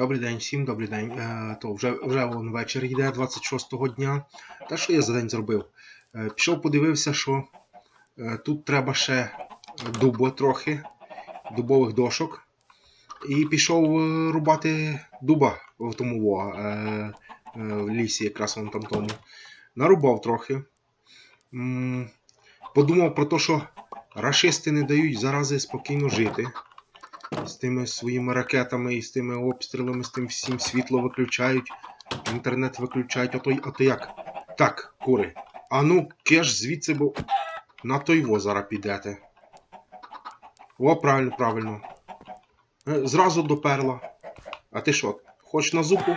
Добрий день, всім добрий день. Е, то вже, вже вон вечір йде 26-го дня. Та що я за день зробив? Е, пішов, подивився, що е, тут треба ще дубу трохи, дубових дошок. І пішов е, рубати дуба в тому е, е, в лісі, якраз вон там тому. Нарубав трохи. М, Подумав про те, що рашисти не дають зарази спокійно жити з тими своїми ракетами і з тими обстрілами, з тим всім світло виключають, інтернет виключають, а то, а то як? Так, кури. А ну, кеш звідси, бо на той во підете. О, правильно, правильно. Е, Зразу доперла. А ти що, хоч на зубу?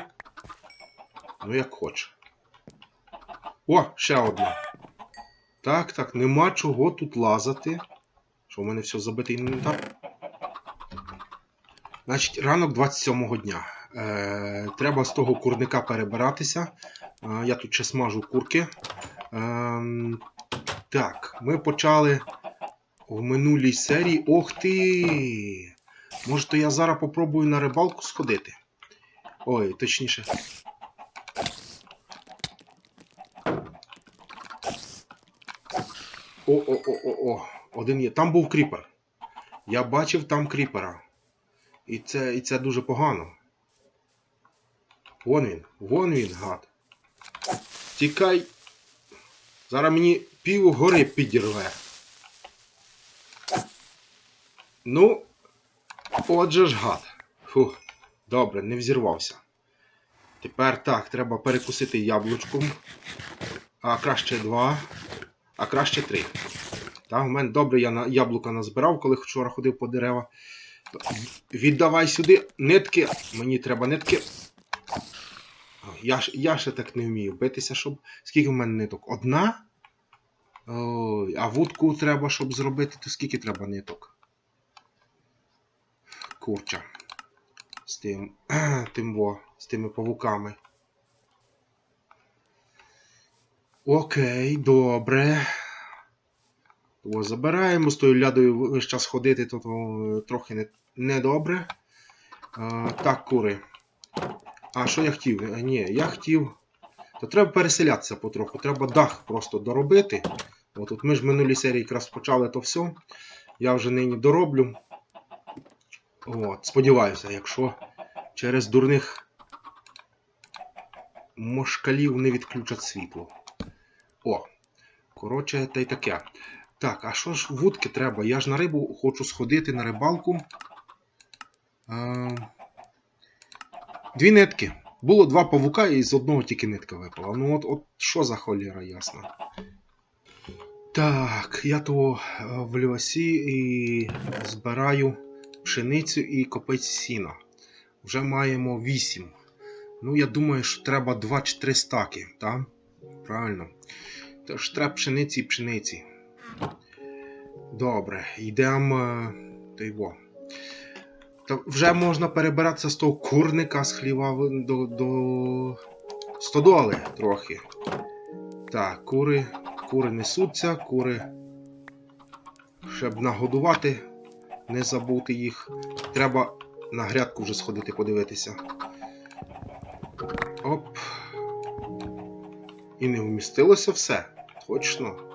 Ну, як хоч. О, ще одна. Так, так, нема чого тут лазати. Що в мене все забитий інвентар? Значить, ранок 27-го дня. Е, треба з того курника перебиратися. Е, я тут ще смажу курки. Е, так, ми почали в минулій серії. Ох ти! Може, то я зараз попробую на рибалку сходити. Ой, точніше. О-о-о-о-о. Один є. Там був кріпер. Я бачив там кріпера. І це, і це дуже погано. Вон він, вон він, гад. Тікай. Зараз мені пів гори підірве. Ну, отже ж гад. Фух, добре, не взірвався. Тепер так, треба перекусити яблучком. А краще два, а краще три. Так, у мене добре я яблука назбирав, коли вчора ходив по деревах. Віддавай сюди нитки. Мені треба нитки. Я, я ще так не вмію битися, щоб. Скільки в мене ниток? Одна? Ой, а вудку треба, щоб зробити, то скільки треба ниток? Курча. З тим. тим во, з тими павуками. Окей, добре. О, забираємо з тою лядою весь час ходити, то, то трохи не, недобре. А, так, кури. А що я хотів? Е, Ні, я хотів. То треба переселятися потроху. Треба дах просто доробити. От, от ми ж в минулій серії якраз почали то все. Я вже нині дороблю. От, сподіваюся, якщо через дурних мошкалів не відключать світло. О, коротше, та й таке. Так, а що ж вудки треба? Я ж на рибу хочу сходити на рибалку. Е, Дві нитки. Було два павука і з одного тільки нитка випала. Ну от, от що за холіра ясна. Так, я то е, в льосі і збираю пшеницю і копець сіна. Вже маємо 8. Ну, я думаю, що треба 2 чи 3 стаки, так? Правильно. Тож треба пшениці і пшениці. Добре, йдемо. е, Та й вже можна перебиратися з того курника з хліва до, до стодоли трохи. Так, кури, кури несуться, кури. Щоб нагодувати, не забути їх. Треба на грядку вже сходити подивитися. Оп. І не вмістилося все. Точно.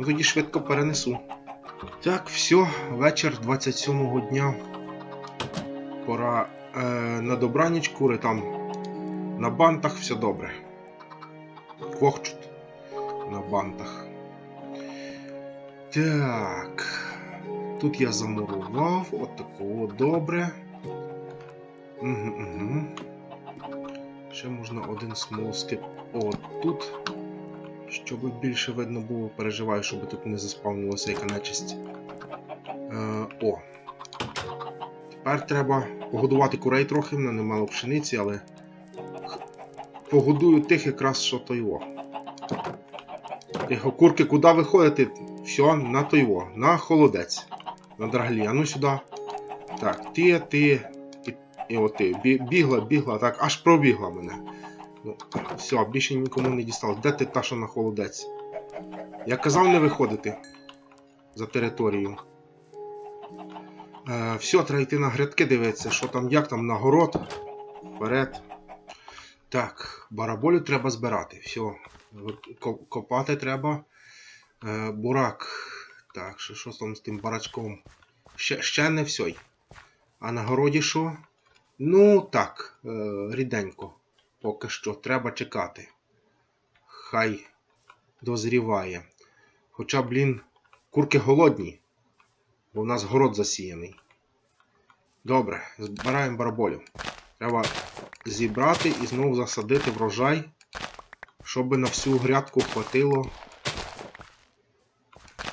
Ну тоді швидко перенесу. Так, все, вечір 27-го дня. Пора е, на добраніч, кури там на бантах все добре. Квохчуть на бантах. Так. Тут я замурував. От такого добре. Угу, угу. Ще можна один смолоскип от тут. Щоб більше видно було, переживаю, щоб тут не заспавнилося яка нечисть. Е, о. Тепер треба погодувати курей трохи, в мене немало пшениці, але погодую тих якраз що тойво. Тихо, курки, куди виходити? Все, на тойво, на холодець. На драглі. А ну сюди. Так, ти, ти. І, і от ти. Бігла, бігла, так, аж пробігла мене. Ну, все, більше нікому не дісталось. Де ти та, що на холодець? Я казав не виходити за територію. Е, все, треба йти на грядки дивитися, що там, як там, на город. Вперед. Так, бараболю треба збирати. Все. Копати треба. Е, бурак. Так, що, що там з тим барачком? Ще, ще не все. А на городі що? Ну, так, е, ріденько. Поки що. Треба чекати. Хай дозріває. Хоча, блін, курки голодні, бо в нас город засіяний. Добре, збираємо бараболю. Треба зібрати і знову засадити врожай, щоб на всю грядку хватило.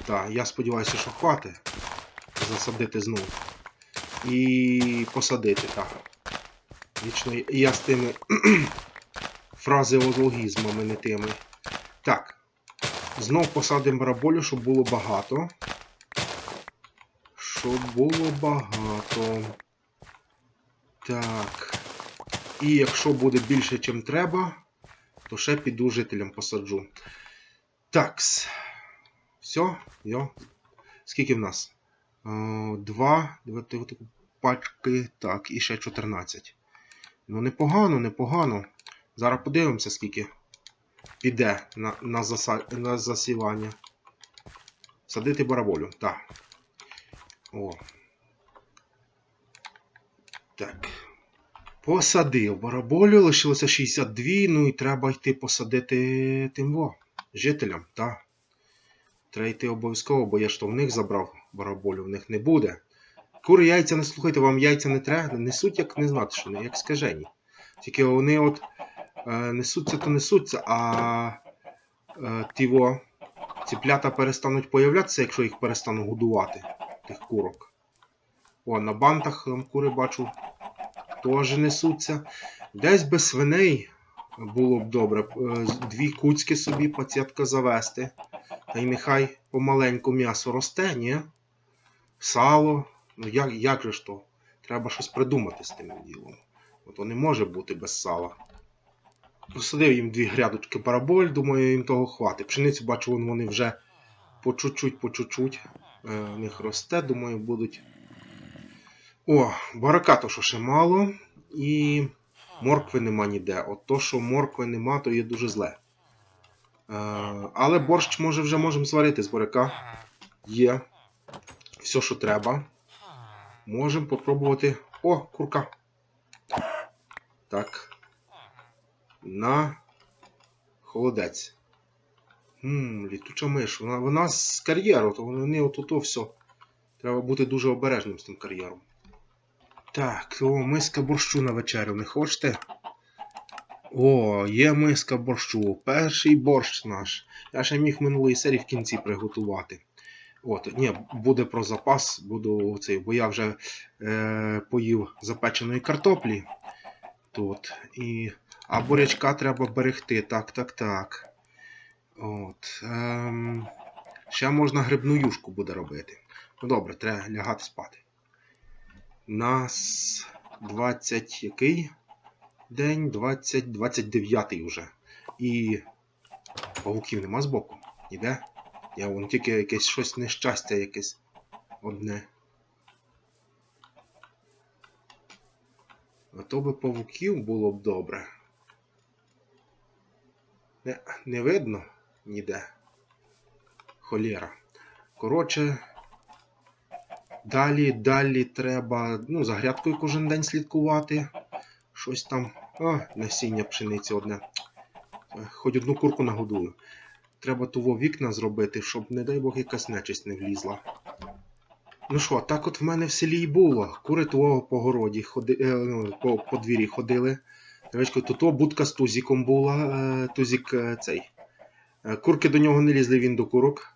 Так, я сподіваюся, що хватить засадити знову. І посадити, так. Вічно я з тими фразеологізмами не тими. Так. Знов посадимо бараболю, щоб було багато. Щоб було багато. Так. І якщо буде більше, ніж треба, то ще піду жителям посаджу. Такс. Все, йо. Скільки в нас? Е, Два. Пачки. Так, і ще 14. Ну, непогано, непогано. Зараз подивимося, скільки піде на, на, заса, на засівання. Садити бараболю. Так. О. Так. Посадив бараболю, лишилося 62, ну і треба йти посадити тим во, жителям, так. Треба йти обов'язково, бо я ж то в них забрав бараболю, в них не буде. Кури яйця не слухайте, вам яйця не треба, несуть, як не знати, що не, як скажені. Тільки вони от е, несуться, то несуться, а е, тіво, ціплята перестануть появлятися, якщо їх перестану годувати, тих курок. О, на бантах там кури бачу теж несуться. Десь без свиней було б добре. е, Дві куцьки собі пацієтка завести. Та й нехай помаленьку м'ясо росте, ні? Сало. Ну як, як же ж то? Треба щось придумати з тим ділом. Ото не може бути без сала. Посадив їм дві грядочки бараболь, думаю, їм того хватить. Пшеницю бачу, вон вони вже по чуть-чуть, по чуть-чуть е, в них росте, думаю, будуть. О, барака то що ще мало. І моркви нема ніде. От то, що моркви нема, то є дуже зле. Е, але борщ може вже можемо сварити з буряка. Є. Все, що треба. Можемо попробувати. О, курка. Так. На холодець. Хм, літуча миш. Вона, вона з кар'єру, то вони отут все. Треба бути дуже обережним з тим кар'єром. Так, о, миска борщу на вечерю не хочете? О, є миска борщу. Перший борщ наш. Я ще міг минулої серії в кінці приготувати. От, ні, буде про запас, буду цей, бо я вже е, поїв запеченої картоплі. Тут. І, а бурячка треба берегти. Так, так, так. От. Ем, ще можна грибну юшку буде робити. Ну добре, треба лягати спати. Нас 20 який? День 20, 29 вже. І павуків нема збоку. Ніде? Я вон тільки якесь щось нещастя якесь одне. А то би павуків було б добре. Не, не видно ніде. Холєра. Коротше, далі, далі треба, ну, за грядкою кожен день слідкувати. Щось там. А, насіння пшениці одне. Е, Хоч одну курку нагодую. Треба того вікна зробити, щоб, не дай Бог, якась нечисть не влізла. Ну що, так от в мене в селі і було. Кури того по городі ходи, е, ну, по, по двірі ходили. Дивечко, то то будка з тузіком була. Е, тузік е, цей. Е, курки до нього не лізли, він до курок.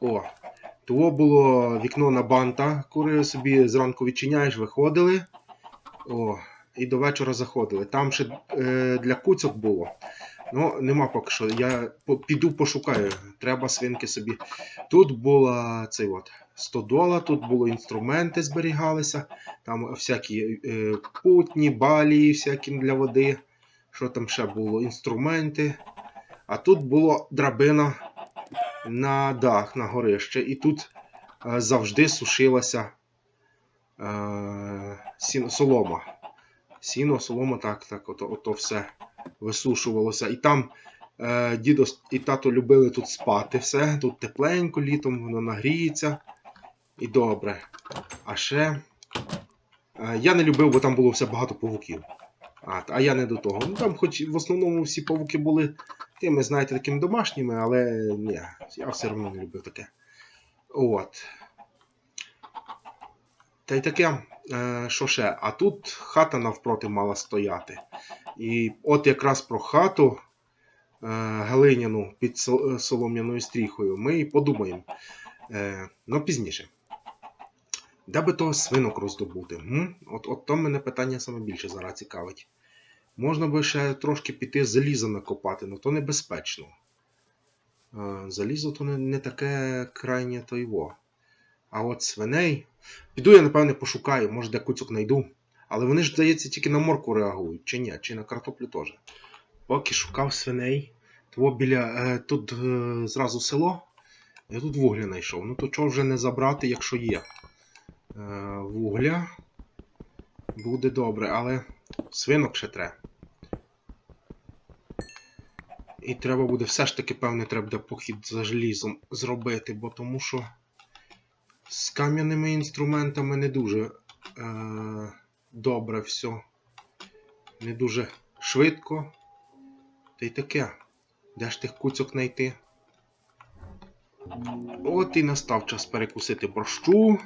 О, того було вікно на банта. Кури собі зранку відчиняєш, виходили. О, і до вечора заходили. Там ще е, для куцьок було. Ну, нема поки що. Я піду пошукаю. Треба свинки собі. Тут була цей от стодола, тут було інструменти зберігалися. Там всякі е, путні, балії, всякі для води. Що там ще було? Інструменти. А тут була драбина на дах, на горище. І тут е, завжди сушилася е, сіно, солома. Сіно, солома, так, так, ото, ото все висушувалося. І там е, дідо і тато любили тут спати все. Тут тепленько літом, воно нагріється. І добре. А ще е, я не любив, бо там було все багато павуків. А, а я не до того. Ну там, хоч в основному всі павуки були тими, знаєте, такими домашніми, але ні, я все одно не любив таке. От. Та й таке, що ще? А тут хата навпроти мала стояти. І от якраз про хату е, Галиняну під е, солом'яною стріхою ми і подумаємо. Е, ну, пізніше. Де би того свинок роздобути? М? От, от то мене питання саме більше зараз цікавить. Можна би ще трошки піти заліза накопати, але то небезпечно. Е, Залізо то не, не таке крайнє то його. А от свиней. Піду я, напевне, пошукаю, може де куцьок знайду. Але вони ж, здається, тільки на морку реагують, чи ні, чи на картоплю теж. Поки шукав свиней, то біля е, тут е, зразу село. Я тут вугля знайшов. Ну то чого вже не забрати, якщо є. Е, вугля буде добре, але свинок ще треба. І треба буде все ж таки, певне, треба буде похід за желізом зробити, бо тому що з кам'яними інструментами не дуже е, добре все. Не дуже швидко. Та й таке. Де ж тих куцьок знайти? От і настав час перекусити борщу,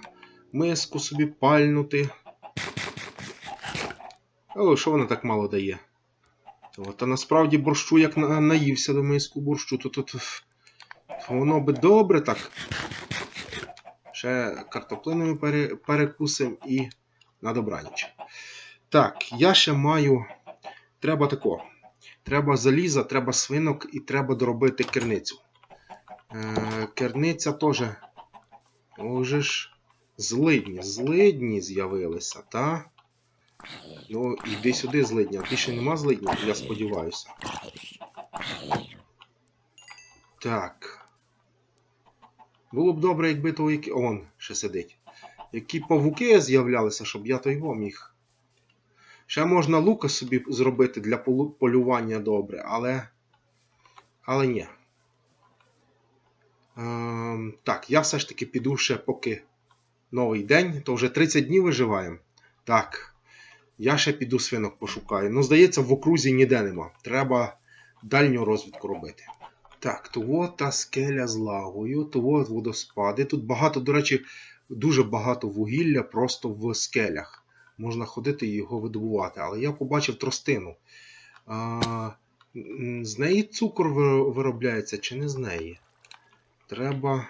миску собі пальнути. О, що вона так мало дає? От, а насправді борщу, як на, наївся до миску борщу, то тут воно би добре так. Ще картоплиною пере, перекусим і на добраніч. Так, я ще маю. Треба тако. Треба заліза, треба свинок і треба доробити керницю. Е, керниця теж. Уже ж злидні, злидні з'явилися, та? Ну, іди сюди, злидня. Більше нема злиднів, я сподіваюся. Так. Було б добре, якби то які. Он ще сидить. Які павуки з'являлися, щоб я то його міг. Ще можна лука собі зробити для полювання добре, але. Але ні. Ем, так, я все ж таки піду ще поки новий день, то вже 30 днів виживаємо. Так. Я ще піду свинок пошукаю. Ну, здається, в окрузі ніде нема. Треба дальню розвідку робити. Так, то от та скеля з лагою, то от водоспади. Тут багато, до речі, дуже багато вугілля просто в скелях. Можна ходити і його видобувати. Але я побачив тростину. А, з неї цукор виробляється чи не з неї? Треба.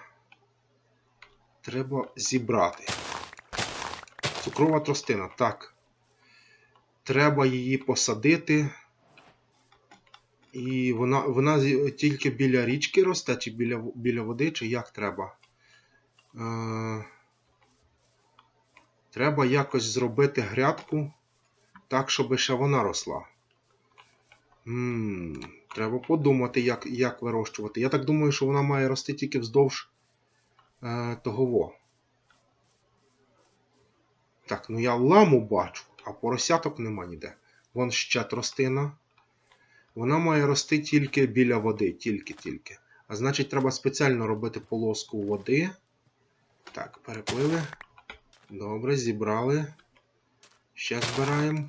Треба зібрати. Цукрова тростина, так. Треба її посадити. І вона, вона тільки біля річки росте, чи біля, біля води, чи як треба. Е, треба якось зробити грядку так, щоб ще вона росла. м треба подумати, як, як вирощувати. Я так думаю, що вона має рости тільки вздовж е, того. Так, ну я ламу бачу, а поросяток нема ніде. Вон ще тростина. Вона має рости тільки біля води, тільки-тільки. А значить, треба спеціально робити полоску води. Так, переплили. Добре, зібрали. Ще збираємо.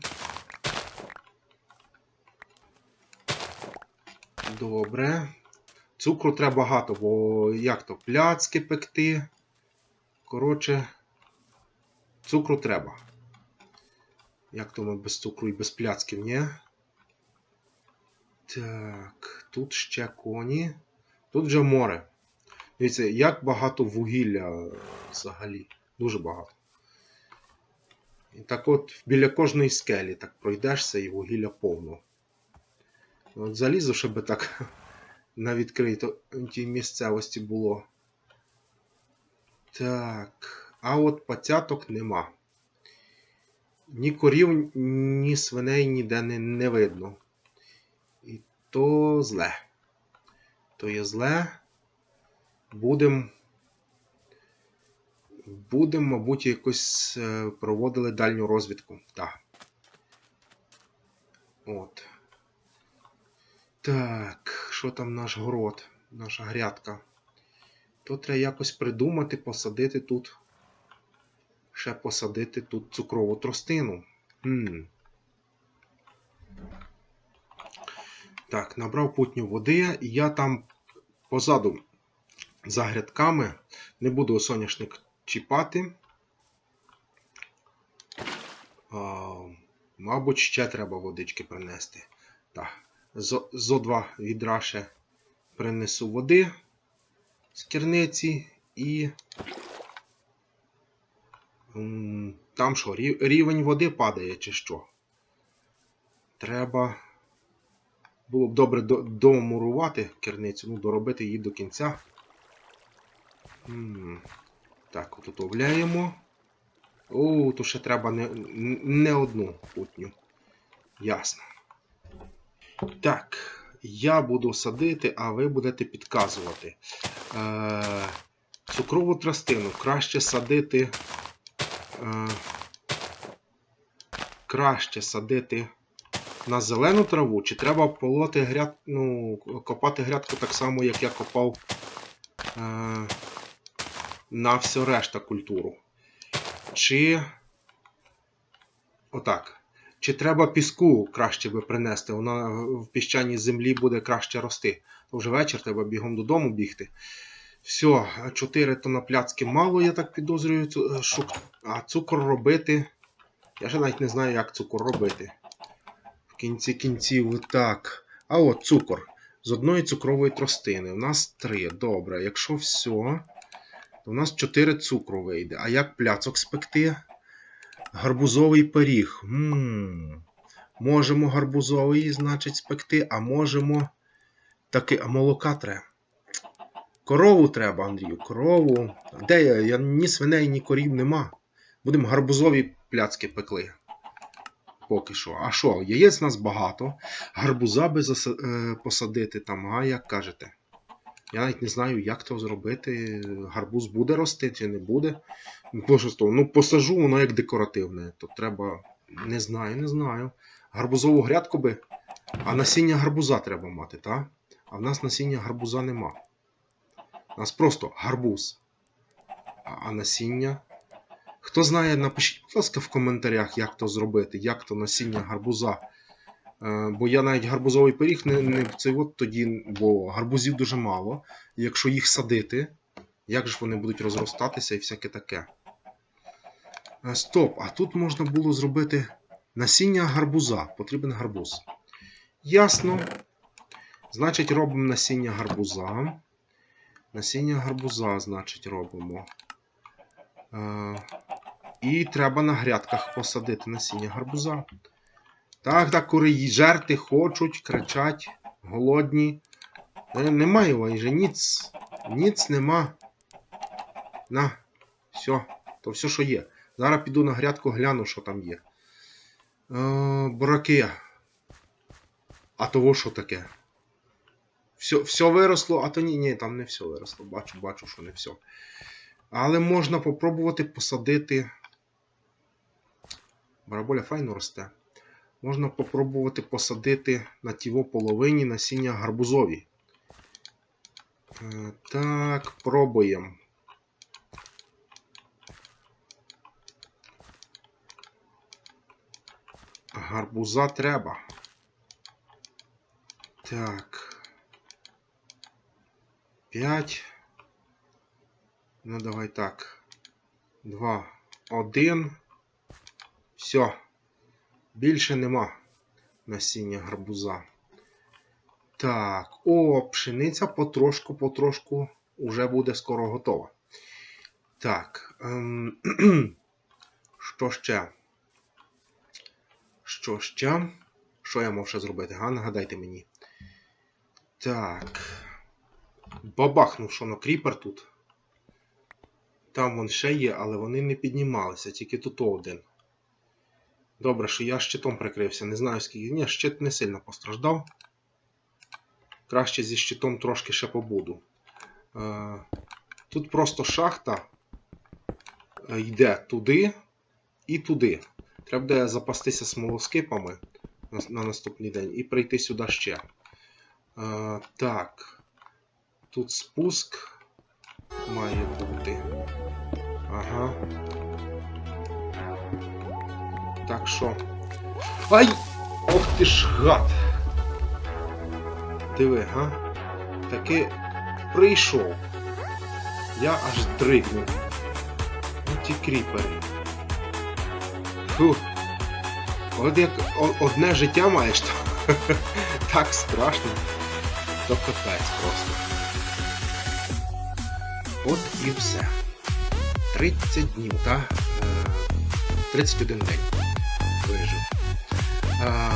Добре. Цукру треба багато, бо як то пляцки пекти. Коротше, цукру треба. Як то ми без цукру і без пляцків, ні? Так, тут ще коні. Тут вже море. Дивіться, як багато вугілля взагалі. Дуже багато. І так от біля кожної скелі так пройдешся і вугілля повно. От залізо, щоб так на відкритій місцевості було. Так. А от пацяток нема. Ні корів, ні свиней ніде не, не видно. То зле. То є зле. Будем. будемо, мабуть, якось е, проводили дальню розвідку. Так. От. Так, що там наш город, наша грядка? То треба якось придумати, посадити тут. Ще посадити тут цукрову тростину. Хм. Так, набрав путню води, і я там позаду за грядками не буду соняшник чіпати. А, мабуть, ще треба водички принести. Так, зо, зо два відра ще принесу води з керниці і. Там що, рівень води падає чи що? Треба було б добре домурувати керницю, ну, доробити її до кінця. Так, отутовляємо. О, то ще треба не, не одну путню. Ясно. Так, я буду садити, а ви будете підказувати. Е, цукрову тростину краще садити. Е, краще садити на зелену траву, чи треба полоти гряд, ну, копати грядку так само, як я копав е, на все решта культуру. Чи. Отак. Чи треба піску краще би принести? Вона в піщаній землі буде краще рости. То вже вечір треба бігом додому бігти. Все, 4 тонна пляцки мало, я так підозрюю, цу- а цукор робити. Я ще навіть не знаю, як цукор робити. Кінці кінців так. А от цукор. З одної цукрової тростини. У нас 3. Добре. Якщо все, то у нас 4 цукру вийде. А як пляцок спекти? Гарбузовий пиріг. м Можемо гарбузовий, значить, спекти, а можемо. Таки, а молока треба. Корову треба, Андрію, корову. Де я? я? Ні свиней, ні корів нема. Будемо гарбузові пляцки пекли. Поки що. А що, яєць нас багато. Гарбуза би е, посадити там, а як кажете? Я навіть не знаю, як то зробити. Гарбуз буде рости чи не буде. Ну посажу, воно як декоративне. То треба. Не знаю, не знаю. Гарбузову грядку би. А насіння гарбуза треба мати, так? А в нас насіння гарбуза нема. У нас просто гарбуз. А насіння. Хто знає, напишіть, будь ласка, в коментарях, як то зробити, як то насіння гарбуза. Е, бо я навіть гарбузовий пиріг не, не цей от тоді, бо гарбузів дуже мало. Якщо їх садити, як ж вони будуть розростатися і всяке таке. Е, Стоп, а тут можна було зробити насіння гарбуза. Потрібен гарбуз. Ясно. Значить, робимо насіння гарбуза. Насіння гарбуза, значить, робимо. Е, і треба на грядках посадити насіння гарбуза. Так, так, кури жерти хочуть, кричать, голодні. Е, Немає майже ніц. Ніц нема. На, все, то все, що є. Зараз піду на грядку, гляну, що там є. Е, бураки. А того що таке? Все, все виросло, а то ні, ні, там не все виросло. Бачу, бачу, що не все. Але можна попробувати посадити. Бараболя файно росте. Можна попробувати посадити на тіво половині насіння гарбузові. Е, Так, пробуємо. Гарбуза треба. Так. 5. Ну, давай так. 2, 1. Все. Більше нема насіння гарбуза. Так, о, пшениця потрошку-потрошку уже буде скоро готова. Так. Ем, що ще? Що ще? Що я мав ще зробити? Га? Нагадайте мені. Так. Бабахнув, що на кріпер тут. Там вон ще є, але вони не піднімалися, тільки тут один. Добре, що я щитом прикрився. Не знаю скільки. Ні, щит не сильно постраждав. Краще зі щитом трошки ще побуду. Е, Тут просто шахта. е, йде туди і туди. Треба буде запастися смолоскипами на, на наступний день і прийти сюди ще. Е, так. Тут спуск має бути. Ага. Так що. Ай! Ох ти ж гад! Диви, га? Таки прийшов. Я аж дригнув. Ну ті кріпери. Фу. От як одне життя маєш, то так страшно. То капець просто. От і все. 30 днів, та? Е, 31 день вижив. Е,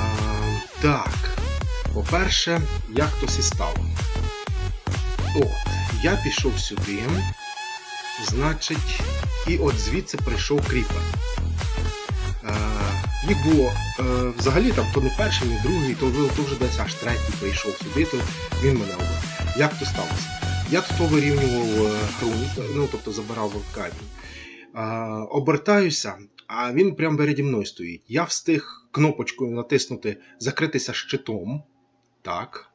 так. По-перше, як то сі стало? От, я пішов сюди, значить, і от звідси прийшов кріпер. Е, їх було е, взагалі там то не перший, не другий, то, то вже десь аж третій прийшов сюди, то він мене обрав. Як то сталося? Я тут вирівнював е, ну тобто забирав камінь. Обертаюся, а він прямо переді мною стоїть. Я встиг кнопочкою натиснути закритися щитом. Так.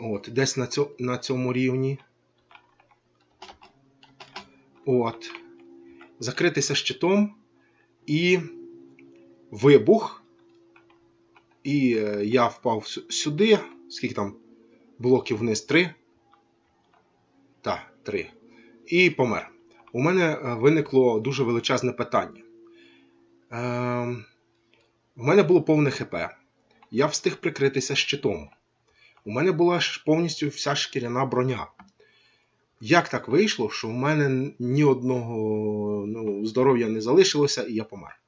От, десь на, цьо, на цьому рівні. От. Закритися щитом і вибух. І е, я впав сюди. Скільки там блоків вниз? Три. Так, три. І помер. У мене е, виникло дуже величезне питання. Е, в мене було повне ХП. Я встиг прикритися щитом. У мене була повністю вся шкіряна броня. Як так вийшло, що в мене ні одного ну, здоров'я не залишилося, і я помер.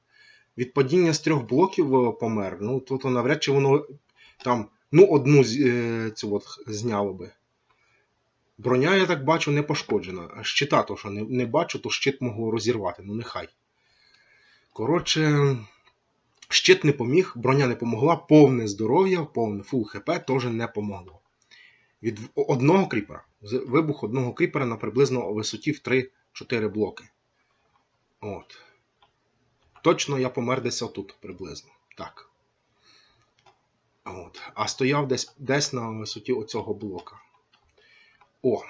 Від падіння з трьох блоків е, помер. Ну, то, то навряд чи воно там ну, одну е, цю от зняло би. Броня, я так бачу, не пошкоджена. Щита, то що не, не бачу, то щит могло розірвати. Ну нехай. Коротше, щит не поміг, броня не помогла, повне здоров'я, повне фул хп теж не помогло. Від одного кріпера. Вибух одного кріпера на приблизно висоті в 3-4 блоки. От. Точно я помер десь отут приблизно. Так. От. А стояв десь, десь на висоті оцього блока. О.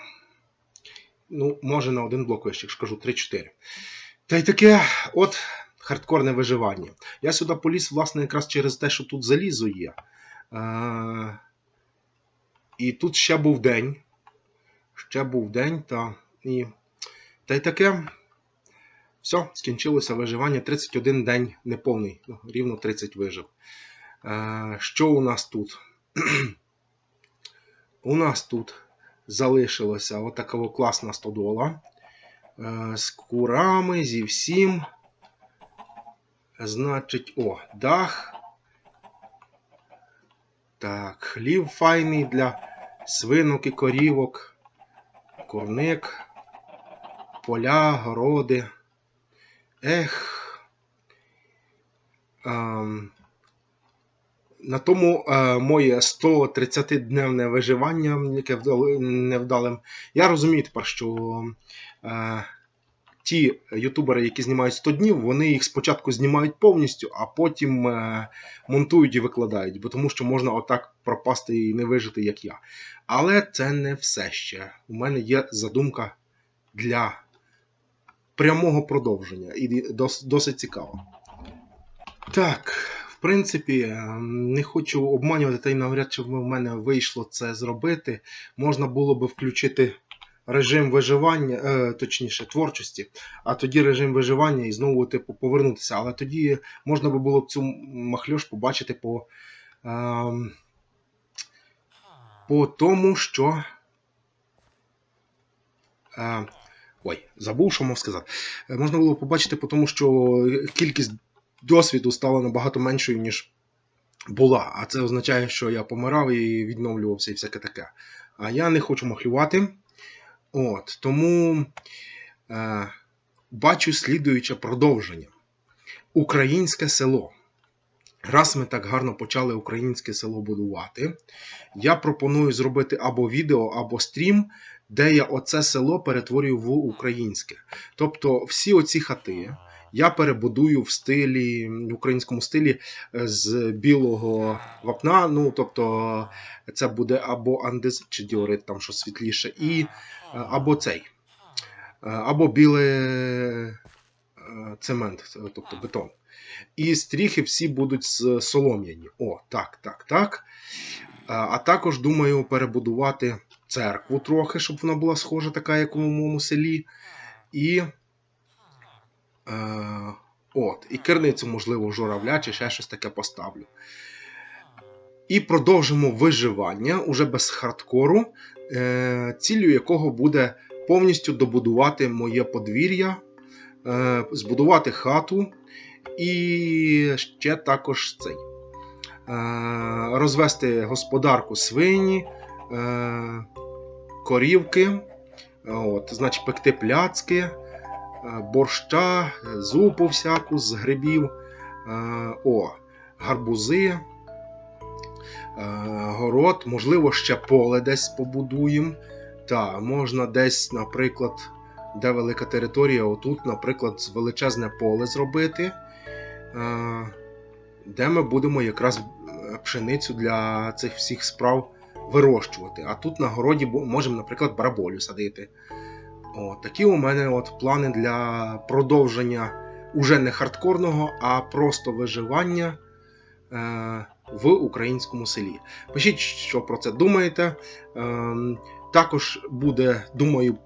Ну, може на один блок вище, якщо кажу 3-4. Та й таке, от хардкорне виживання. Я сюди поліз, власне, якраз через те, що тут залізо є. Е- і тут ще був день. Ще був день, та, і, та й таке. Все, скінчилося виживання. 31 день неповний, ну, рівно 30 вижив. Е, що у нас тут? у нас тут залишилося отака класна стодола. Е, з курами, зі всім. Значить, о, дах. Так, хлів файний для свинок і корівок. Курник. Поля, городи. Ех. Ем, на тому е, моє 130-дневне виживання, яке вдали, невдалим. Я розумію тепер, що е, ті ютубери, які знімають 100 днів, вони їх спочатку знімають повністю, а потім е, монтують і викладають, бо тому що можна отак пропасти і не вижити, як я. Але це не все ще. У мене є задумка для прямого продовження і дос- досить цікаво. Так, в принципі, е, не хочу обманювати, та й навряд чи в мене вийшло це зробити. Можна було би включити режим виживання, е, точніше, творчості, а тоді режим виживання і знову типу повернутися. Але тоді можна би було б цю махльош побачити по, ем, по тому, що. Е, ой, забув, що мав сказати. Е, Можна було побачити по тому, що кількість досвіду стала набагато меншою, ніж була. А це означає, що я помирав і відновлювався і всяке таке. А я не хочу махлювати. От, тому е, бачу слідуюче продовження. Українське село. Раз ми так гарно почали українське село будувати, я пропоную зробити або відео, або стрім, де я оце село перетворюю в українське. Тобто всі оці хати я перебудую в стилі, в українському стилі е, з білого вапна. Ну, тобто, це буде або андезит чи діорит, там що світліше, і е, або цей, е, або білий цемент, тобто бетон. І стріхи всі будуть з солом'яні. О, так, так, так. А також думаю перебудувати церкву трохи, щоб вона була схожа, така, як у моєму селі. І. Е, от, і керницю, можливо, журавля чи ще щось таке поставлю. І продовжимо виживання уже без хардкору, е, ціллю якого буде повністю добудувати моє подвір'я, е, збудувати хату і ще також цей. Розвести господарку свині, корівки, от, значить, пекти пляцки, борща, е, зупу всяку з грибів, е, о, гарбузи, е, город, можливо, ще поле десь побудуємо. Та, можна десь, наприклад, де велика територія, отут, наприклад, величезне поле зробити, е, де ми будемо якраз е, пшеницю для цих всіх справ вирощувати. А тут на городі можемо, наприклад, бараболю садити. О, такі у мене от плани для продовження уже не хардкорного, а просто виживання е, в українському селі. Пишіть, що про це думаєте. Ем, також буде, думаю,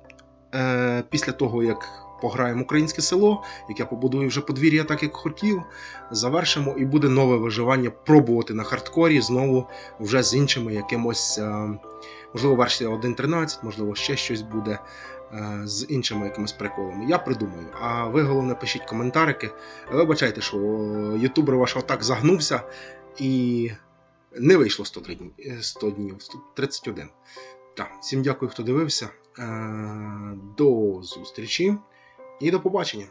е, після того, як пограємо українське село, як я побудую вже подвір'я так, як хотів, завершимо і буде нове виживання пробувати на хардкорі знову вже з іншими якимось, е, можливо, версія 1.13, можливо, ще щось буде е, з іншими якимись приколами. Я придумаю. А ви головне пишіть коментарики. Вибачайте, що ютубер ваш отак загнувся і не вийшло 103 дні, е, 100 днів, 31. Так, всім дякую, хто дивився. Е, До зустрічі і до побачення.